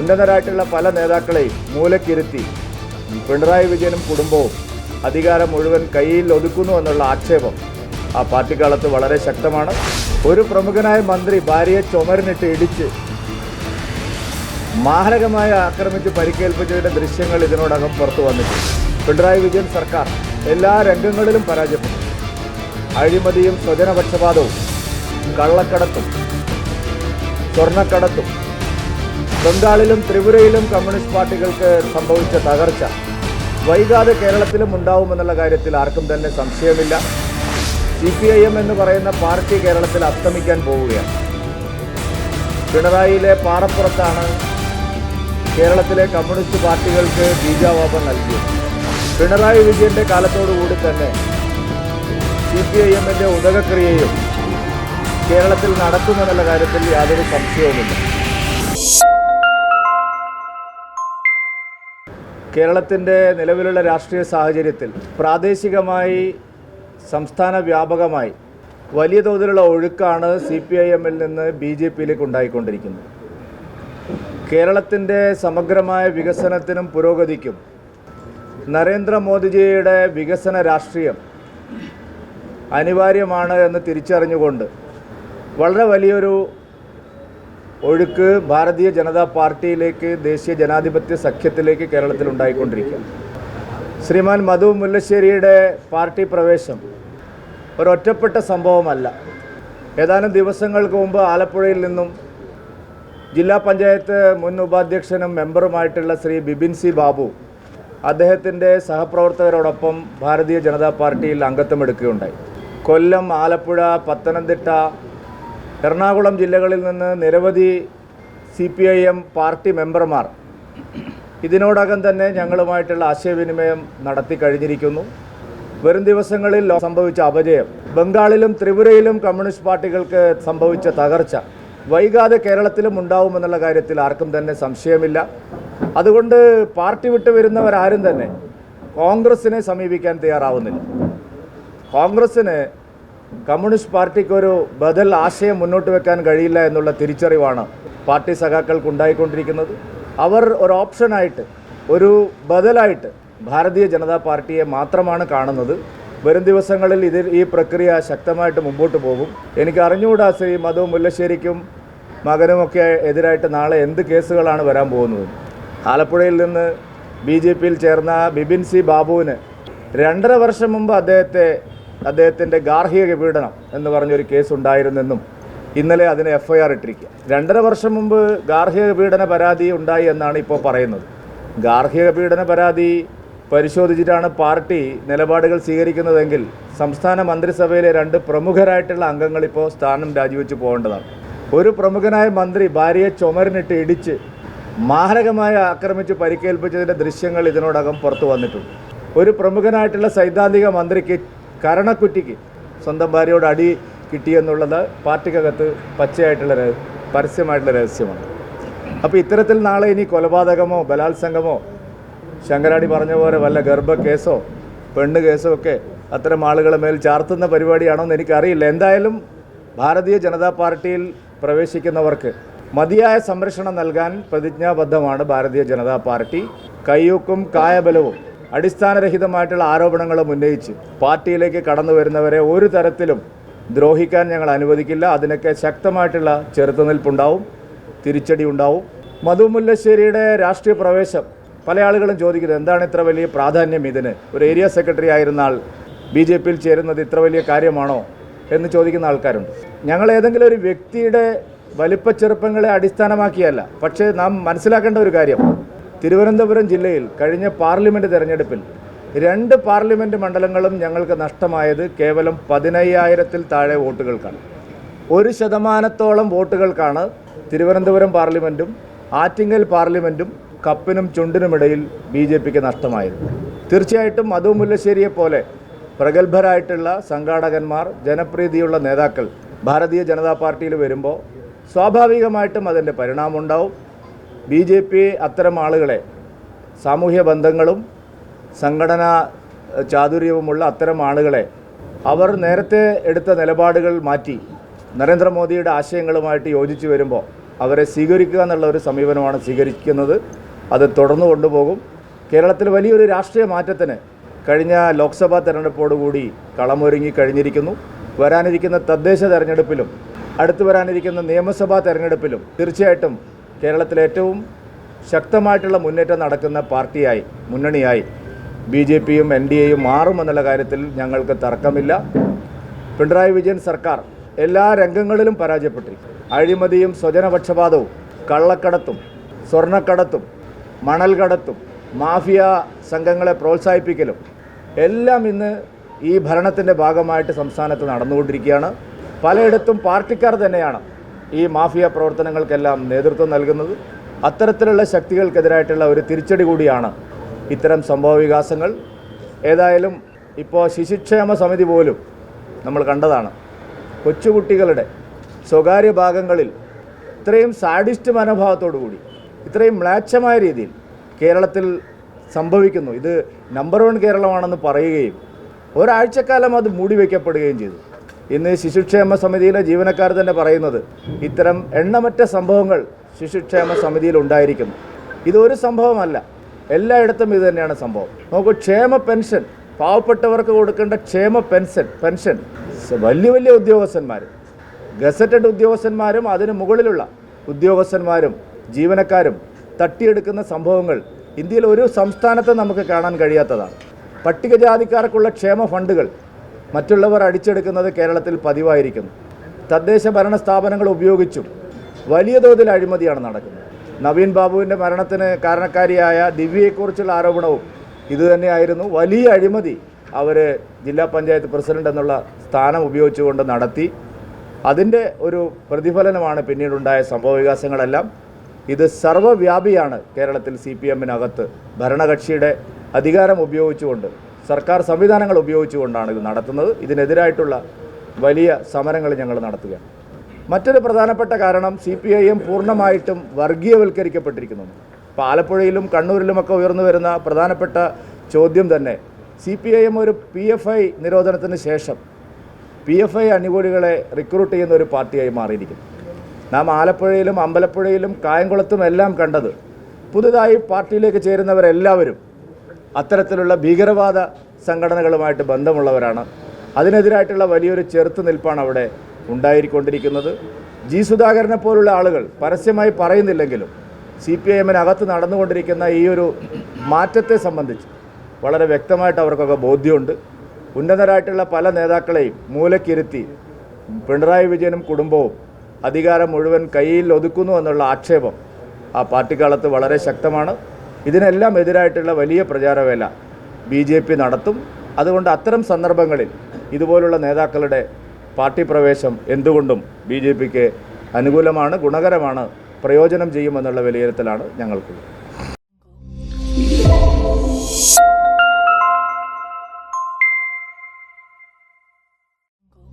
ഉന്നതരായിട്ടുള്ള പല നേതാക്കളെയും മൂലക്കിരുത്തി പിണറായി വിജയനും കുടുംബവും അധികാരം മുഴുവൻ കയ്യിൽ ഒതുക്കുന്നു എന്നുള്ള ആക്ഷേപം ആ പാർട്ടിക്കാലത്ത് വളരെ ശക്തമാണ്. ഒരു പ്രമുഖനായ മന്ത്രി ഭാര്യയെ ചുമരിനിട്ട് ഇടിച്ച് മാരകമായി ആക്രമിച്ച് പരിക്കേൽപ്പിച്ചതിന്റെ ദൃശ്യങ്ങൾ ഇതിനോടകം പുറത്തു വന്നിട്ടുണ്ട്. പിണറായി വിജയൻ സർക്കാർ എല്ലാ രംഗങ്ങളിലും പരാജയപ്പെട്ടു. അഴിമതിയും സ്വജനപക്ഷപാതവും കള്ളക്കടത്തും സ്വർണക്കടത്തും ബംഗാളിലും ത്രിപുരയിലും കമ്മ്യൂണിസ്റ്റ് പാർട്ടികൾക്ക് സംഭവിച്ച തകർച്ച. വൈകാതെ കേരളത്തിലും ഉണ്ടാവുമെന്നുള്ള കാര്യത്തിൽ ആർക്കും തന്നെ സംശയമില്ല. സി പി ഐ എം എന്ന് പറയുന്ന പാർട്ടി കേരളത്തിൽ അസ്തമിക്കാൻ പോവുകയാണ്. പിണറായിയിലെ പാറപ്പുറത്താണ് കേരളത്തിലെ കമ്മ്യൂണിസ്റ്റ് പാർട്ടികൾക്ക് ബീജാവാപം നൽകിയത്. പിണറായി വിജയന്റെ കാലത്തോടുകൂടി തന്നെ സി പി ഐ എമ്മിന്റെ ഉദകക്രിയയും കേരളത്തിൽ നടക്കുമെന്നുള്ള കാര്യത്തിൽ യാതൊരു സംശയവുമില്ല. കേരളത്തിന്റെ നിലവിലുള്ള രാഷ്ട്രീയ സാഹചര്യത്തിൽ പ്രാദേശികമായി സംസ്ഥാന വ്യാപകമായി വലിയ തോതിലുള്ള ഒഴുക്കാണ് സി പി ഐ എമ്മിൽ നിന്ന് ബി ജെ പിയിലേക്ക് ഉണ്ടായിക്കൊണ്ടിരിക്കുന്നത്. കേരളത്തിന്റെ സമഗ്രമായ വികസനത്തിനും പുരോഗതിക്കും നരേന്ദ്രമോദിജിയുടെ വികസന രാഷ്ട്രീയം അനിവാര്യമാണ് എന്ന് തിരിച്ചറിഞ്ഞുകൊണ്ട് വളരെ വലിയൊരു ഒഴുക്ക് ഭാരതീയ ജനതാ പാർട്ടിയിലേക്ക് ദേശീയ ജനാധിപത്യ സഖ്യത്തിലേക്ക് കേരളത്തിൽ ഉണ്ടായിക്കൊണ്ടിരിക്കുക ശ്രീമാൻ മധു മുല്ലശ്ശേരിയുടെ പാർട്ടി പ്രവേശം ഒരൊറ്റപ്പെട്ട സംഭവമല്ല. ഏതാനും ദിവസങ്ങൾക്ക് മുമ്പ് ആലപ്പുഴയിൽ നിന്നും ജില്ലാ പഞ്ചായത്ത് മുൻ ഉപാധ്യക്ഷനും മെമ്പറുമായിട്ടുള്ള ശ്രീ ബിബിൻ സി ബാബു അദ്ദേഹത്തിന്റെ സഹപ്രവർത്തകരോടൊപ്പം ഭാരതീയ ജനതാ പാർട്ടിയിൽ അംഗത്വമെടുക്കുകയുണ്ടായി. കൊല്ലം ആലപ്പുഴ പത്തനംതിട്ട എറണാകുളം ജില്ലകളിൽ നിന്ന് നിരവധി C P I M party മെമ്പർമാർ ഇതിനോടകം തന്നെ ഞങ്ങളുമായിട്ടുള്ള ആശയവിനിമയം നടത്തി കഴിഞ്ഞിരിക്കുന്നു. വരും ദിവസങ്ങളിൽ സംഭവിച്ച അപജയം ബംഗാളിലും ത്രിപുരയിലും കമ്മ്യൂണിസ്റ്റ് പാർട്ടികൾക്ക് സംഭവിച്ച തകർച്ച വൈകാതെ കേരളത്തിലും ഉണ്ടാവുമെന്നുള്ള കാര്യത്തിൽ ആർക്കും തന്നെ സംശയമില്ല. അതുകൊണ്ട് പാർട്ടി വിട്ടു വരുന്നവരാരും തന്നെ കോൺഗ്രസിനെ സമീപിക്കാൻ തയ്യാറാവുന്നില്ല. കോൺഗ്രസ്സിന് കമ്മ്യൂണിസ്റ്റ് പാർട്ടിക്ക് ഒരു ബദൽ ആശയം മുന്നോട്ട് വെക്കാൻ കഴിയില്ല എന്നുള്ള തിരിച്ചറിവാണ് പാർട്ടി സഖാക്കൾക്ക് ഉണ്ടായിക്കൊണ്ടിരിക്കുന്നത് അവർ ഒരു ഓപ്ഷനായിട്ട് ഒരു ബദലായിട്ട് ഭാരതീയ ജനതാ പാർട്ടിയെ മാത്രമാണ് കാണുന്നത്. വരും ദിവസങ്ങളിൽ ഇതിൽ ഈ പ്രക്രിയ ശക്തമായിട്ട് മുമ്പോട്ട് പോകും. എനിക്ക് അറിഞ്ഞുകൂടാ ശ്രീ മധു മുല്ലശ്ശേരിക്കും മകനുമൊക്കെ എതിരായിട്ട് നാളെ എന്ത് കേസുകളാണ് വരാൻ പോകുന്നത്. ആലപ്പുഴയിൽ നിന്ന് ബി ജെ പിയിൽ ചേർന്ന ബിബിൻ സി ബാബുവിന് രണ്ടര വർഷം മുമ്പ് അദ്ദേഹത്തെ അദ്ദേഹത്തിന്റെ ഗാർഹിക പീഡനം എന്ന് പറഞ്ഞൊരു കേസ് ഉണ്ടായിരുന്നെന്നും ഇന്നലെ അതിന് എഫ് ഐ ആർ ഇട്ടിരിക്കുക. രണ്ടര വർഷം മുമ്പ് ഗാർഹിക പീഡന പരാതി ഉണ്ടായി എന്നാണ് ഇപ്പോൾ പറയുന്നത്. ഗാർഹിക പീഡന പരാതി പരിശോധിച്ചിട്ടാണ് പാർട്ടി നിലപാടുകൾ സ്വീകരിക്കുന്നതെങ്കിൽ സംസ്ഥാന മന്ത്രിസഭയിലെ രണ്ട് പ്രമുഖരായിട്ടുള്ള അംഗങ്ങൾ ഇപ്പോൾ സ്ഥാനം രാജിവെച്ച് പോകേണ്ടതാണ്. ഒരു പ്രമുഖനായ മന്ത്രി ഭാര്യയെ ചുമരിനിട്ട് ഇടിച്ച് മാരകമായി ആക്രമിച്ച് പരിക്കേൽപ്പിച്ചതിന്റെ ദൃശ്യങ്ങൾ ഇതിനോടകം പുറത്തു വന്നിട്ടുണ്ട്. ഒരു പ്രമുഖനായിട്ടുള്ള സൈദ്ധാന്തിക മന്ത്രിക്ക് കരണക്കുറ്റിക്ക് സ്വന്തം ഭാര്യയോട് അടി കിട്ടിയെന്നുള്ളത് പാർട്ടിക്കകത്ത് പച്ചയായിട്ടുള്ള പരസ്യമായിട്ടുള്ള രഹസ്യമാണ്. അപ്പോൾ ഇത്തരത്തിൽ നാളെ ഇനി കൊലപാതകമോ ബലാത്സംഗമോ ശങ്കരാടി പറഞ്ഞ പോലെ വല്ല ഗർഭ കേസോ പെണ്ണ് കേസോ ഒക്കെ അത്തരം ആളുകളെ മേൽ ചാർത്തുന്ന പരിപാടിയാണോ എന്ന് എനിക്കറിയില്ല. എന്തായാലും ഭാരതീയ ജനതാ പാർട്ടിയിൽ പ്രവേശിക്കുന്നവർക്ക് മതിയായ സംരക്ഷണം നൽകാൻ പ്രതിജ്ഞാബദ്ധമാണ് ഭാരതീയ ജനതാ പാർട്ടി. കയ്യൂക്കും കായബലവും അടിസ്ഥാനരഹിതമായിട്ടുള്ള ആരോപണങ്ങളും ഉന്നയിച്ച് പാർട്ടിയിലേക്ക് കടന്നു വരുന്നവരെ ഒരു തരത്തിലും ദ്രോഹിക്കാൻ ഞങ്ങൾ അനുവദിക്കില്ല. അതിനൊക്കെ ശക്തമായിട്ടുള്ള ചെറുത്തുനിൽപ്പുണ്ടാവും തിരിച്ചടി ഉണ്ടാവും മധു മുല്ലശ്ശേരിയുടെ രാഷ്ട്രീയ പ്രവേശം പല ആളുകളും ചോദിക്കുന്നത് എന്താണ് ഇത്ര വലിയ പ്രാധാന്യം ഇതിന്? ഒരു ഏരിയ സെക്രട്ടറി ആയിരുന്ന ആൾ ബി ജെ പിയിൽ ചേരുന്നത് ഇത്ര വലിയ കാര്യമാണോ എന്ന് ചോദിക്കുന്ന ആൾക്കാരുണ്ട്. ഞങ്ങൾ ഏതെങ്കിലും ഒരു വ്യക്തിയുടെ വലിപ്പച്ചെറുപ്പങ്ങളെ അടിസ്ഥാനമാക്കിയല്ല പക്ഷേ നാം മനസ്സിലാക്കേണ്ട ഒരു കാര്യം തിരുവനന്തപുരം ജില്ലയിൽ കഴിഞ്ഞ പാർലമെന്റ് തെരഞ്ഞെടുപ്പിൽ രണ്ട് പാർലമെന്റ് മണ്ഡലങ്ങളും ഞങ്ങൾക്ക് നഷ്ടമായത് കേവലം പതിനയ്യായിരത്തിൽ താഴെ വോട്ടുകൾക്കാണ്. ഒരു ശതമാനത്തോളം വോട്ടുകൾക്കാണ് തിരുവനന്തപുരം പാർലമെന്റും ആറ്റിങ്ങൽ പാർലമെന്റും കപ്പിനും ചുണ്ടിനുമിടയിൽ ബി ജെ പിക്ക് നഷ്ടമായത്. തീർച്ചയായിട്ടും മധു മുല്ലശ്ശേരിയെ പോലെ പ്രഗത്ഭരായിട്ടുള്ള സംഘാടകന്മാർ ജനപ്രീതിയുള്ള നേതാക്കൾ ഭാരതീയ ജനതാ പാർട്ടിയിൽ വരുമ്പോൾ സ്വാഭാവികമായിട്ടും അതിന്റെ പരിണാമമുണ്ടാവും ബി ജെ പി അത്തരം ആളുകളെ സാമൂഹ്യ ബന്ധങ്ങളും സംഘടനാ ചാതുര്യവുമുള്ള അത്തരം ആളുകളെ അവർ നേരത്തെ എടുത്ത നിലപാടുകൾ മാറ്റി നരേന്ദ്രമോദിയുടെ ആശയങ്ങളുമായിട്ട് യോജിച്ച് വരുമ്പോൾ അവരെ സ്വീകരിക്കുക എന്നുള്ള ഒരു സമീപനമാണ് സ്വീകരിക്കുന്നത്. അത് തുടർന്നു കൊണ്ടുപോകും. കേരളത്തിൽ വലിയൊരു രാഷ്ട്രീയ മാറ്റത്തിന് കഴിഞ്ഞ ലോക്സഭാ തെരഞ്ഞെടുപ്പോടുകൂടി കളമൊരുങ്ങി കഴിഞ്ഞിരിക്കുന്നു. വരാനിരിക്കുന്ന തദ്ദേശ തെരഞ്ഞെടുപ്പിലും അടുത്തു വരാനിരിക്കുന്ന നിയമസഭാ തെരഞ്ഞെടുപ്പിലും തീർച്ചയായിട്ടും കേരളത്തിലെ ഏറ്റവും ശക്തമായിട്ടുള്ള മുന്നേറ്റം നടക്കുന്ന പാർട്ടിയായി മുന്നണിയായി ബി ജെ പിയും എൻ ഡി എയും മാറുമെന്നുള്ള കാര്യത്തിൽ ഞങ്ങൾക്ക് തർക്കമില്ല. പിണറായി വിജയൻ സർക്കാർ എല്ലാ രംഗങ്ങളിലും പരാജയപ്പെട്ടിരിക്കും അഴിമതിയും സ്വജനപക്ഷപാതവും കള്ളക്കടത്തും സ്വർണക്കടത്തും മണൽകടത്തും മാഫിയ സംഘങ്ങളെ പ്രോത്സാഹിപ്പിക്കലും എല്ലാം ഇന്ന് ഈ ഭരണത്തിന്റെ ഭാഗമായിട്ട് സംസ്ഥാനത്ത് നടന്നുകൊണ്ടിരിക്കുകയാണ്. പലയിടത്തും പാർട്ടിക്കാർ തന്നെയാണ് ഈ മാഫിയ പ്രവർത്തനങ്ങൾക്കെല്ലാം നേതൃത്വം നൽകുന്നത്. അത്തരത്തിലുള്ള ശക്തികൾക്കെതിരായിട്ടുള്ള ഒരു തിരിച്ചടി കൂടിയാണ് ഇത്തരം സംഭവ വികാസങ്ങൾ ഏതായാലും ഇപ്പോൾ ശിശുക്ഷേമ സമിതി പോലും നമ്മൾ കണ്ടതാണ്. കൊച്ചുകുട്ടികളുടെ സ്വകാര്യ ഭാഗങ്ങളിൽ ഇത്രയും സാഡിസ്റ്റ് മനോഭാവത്തോടു കൂടി ഇത്രയും മ്ലാച്ഛമായ രീതിയിൽ കേരളത്തിൽ സംഭവിക്കുന്നു. ഇത് നമ്പർ വൺ കേരളമാണെന്ന് പറയുകയും ഒരാഴ്ചക്കാലം അത് മൂടി വയ്ക്കപ്പെടുകയും ചെയ്തു. ഇന്ന് ശിശുക്ഷേമ സമിതിയിലെ ജീവനക്കാർ തന്നെ പറയുന്നത് ഇത്തരം എണ്ണമറ്റ സംഭവങ്ങൾ ശിശുക്ഷേമ സമിതിയിൽ ഉണ്ടായിരിക്കുന്നു. ഇതൊരു സംഭവമല്ല. എല്ലായിടത്തും ഇത് തന്നെയാണ് സംഭവം. നോക്കൂ ക്ഷേമ പെൻഷൻ പാവപ്പെട്ടവർക്ക് കൊടുക്കേണ്ട ക്ഷേമ പെൻഷൻ പെൻഷൻ. വലിയ വലിയ ഉദ്യോഗസ്ഥന്മാർ ഗസറ്റഡ് ഉദ്യോഗസ്ഥന്മാരും അതിന് മുകളിലുള്ള ഉദ്യോഗസ്ഥന്മാരും ജീവനക്കാരും തട്ടിയെടുക്കുന്ന സംഭവങ്ങൾ ഇന്ത്യയിൽ ഒരു സംസ്ഥാനത്ത് നമുക്ക് കാണാൻ കഴിയാത്തതാണ്. പട്ടികജാതിക്കാർക്കുള്ള ക്ഷേമ ഫണ്ടുകൾ മറ്റുള്ളവർ അടിച്ചെടുക്കുന്നത് കേരളത്തിൽ പതിവായിരിക്കുന്നു. തദ്ദേശ ഭരണ സ്ഥാപനങ്ങൾ ഉപയോഗിച്ചും വലിയ തോതിൽ അഴിമതിയാണ് നടക്കുന്നത്. നവീൻ ബാബുവിന്റെ മരണത്തിന് കാരണക്കാരിയായ ദിവ്യയെക്കുറിച്ചുള്ള ആരോപണവും ഇതുതന്നെയായിരുന്നു വലിയ അഴിമതി അവർ ജില്ലാ പഞ്ചായത്ത് പ്രസിഡന്റ് എന്നുള്ള സ്ഥാനം ഉപയോഗിച്ചുകൊണ്ട് നടത്തി. അതിന്റെ ഒരു പ്രതിഫലനമാണ് പിന്നീടുണ്ടായ സംഭവ വികാസങ്ങളെല്ലാം. ഇത് സർവവ്യാപിയാണ് കേരളത്തിൽ സി പി എമ്മിനകത്ത് ഭരണകക്ഷിയുടെ അധികാരം ഉപയോഗിച്ചുകൊണ്ട് സർക്കാർ സംവിധാനങ്ങൾ ഉപയോഗിച്ചുകൊണ്ടാണ് ഇത് നടത്തുന്നത്. ഇതിനെതിരായിട്ടുള്ള വലിയ സമരങ്ങൾ ഞങ്ങൾ നടത്തുകയാണ്. മറ്റൊരു പ്രധാനപ്പെട്ട കാരണം സി പി ഐ എം പൂർണമായിട്ടും വർഗീയവൽക്കരിക്കപ്പെട്ടിരിക്കുന്നു ഇപ്പോൾ ആലപ്പുഴയിലും കണ്ണൂരിലുമൊക്കെ ഉയർന്നു വരുന്ന പ്രധാനപ്പെട്ട ചോദ്യം തന്നെ സി പി ഐ എം ഒരു പി എഫ് ഐ നിരോധനത്തിന് ശേഷം പി എഫ് ഐ അനുകൂലികളെ റിക്രൂട്ട് ചെയ്യുന്ന ഒരു പാർട്ടിയായി മാറിയിരിക്കുന്നു. നാം ആലപ്പുഴയിലും അമ്പലപ്പുഴയിലും കായംകുളത്തും എല്ലാം കണ്ടത് പുതുതായി പാർട്ടിയിലേക്ക് ചേരുന്നവരെല്ലാവരും അത്തരത്തിലുള്ള ഭീകരവാദ സംഘടനകളുമായിട്ട് ബന്ധമുള്ളവരാണ്. അതിനെതിരായിട്ടുള്ള വലിയൊരു ചെറുത്തുനിൽപ്പാണ് അവിടെ ഉണ്ടായിക്കൊണ്ടിരിക്കുന്നത്. ജി സുധാകരനെ പോലുള്ള ആളുകൾ പരസ്യമായി പറയുന്നില്ലെങ്കിലും സി പി ഐ എമ്മിനകത്ത് നടന്നുകൊണ്ടിരിക്കുന്ന ഈ ഒരു മാറ്റത്തെ സംബന്ധിച്ച് വളരെ വ്യക്തമായിട്ട് അവർക്കൊക്കെ ബോധ്യമുണ്ട്. ഉന്നതരായിട്ടുള്ള പല നേതാക്കളെയും മൂലക്കിരുത്തി പിണറായി വിജയനും കുടുംബവും അധികാരം മുഴുവൻ കയ്യിൽ ഒതുക്കുന്നു എന്നുള്ള ആക്ഷേപം ആ പാർട്ടിക്കാലത്ത് വളരെ ശക്തമാണ്. ഇതിനെല്ലാം എതിരായിട്ടുള്ള വലിയ പ്രചാരവേല ബി ജെ പി നടത്തും. അതുകൊണ്ട് അത്തരം സന്ദർഭങ്ങളിൽ ഇതുപോലുള്ള നേതാക്കളുടെ പാർട്ടി പ്രവേശം എന്തുകൊണ്ടും ബി ജെ പിക്ക് അനുകൂലമാണ് ഗുണകരമാണ് പ്രയോജനം ചെയ്യുമെന്നുള്ള വിലയിരുത്തലാണ് ഞങ്ങൾക്കുള്ളത്.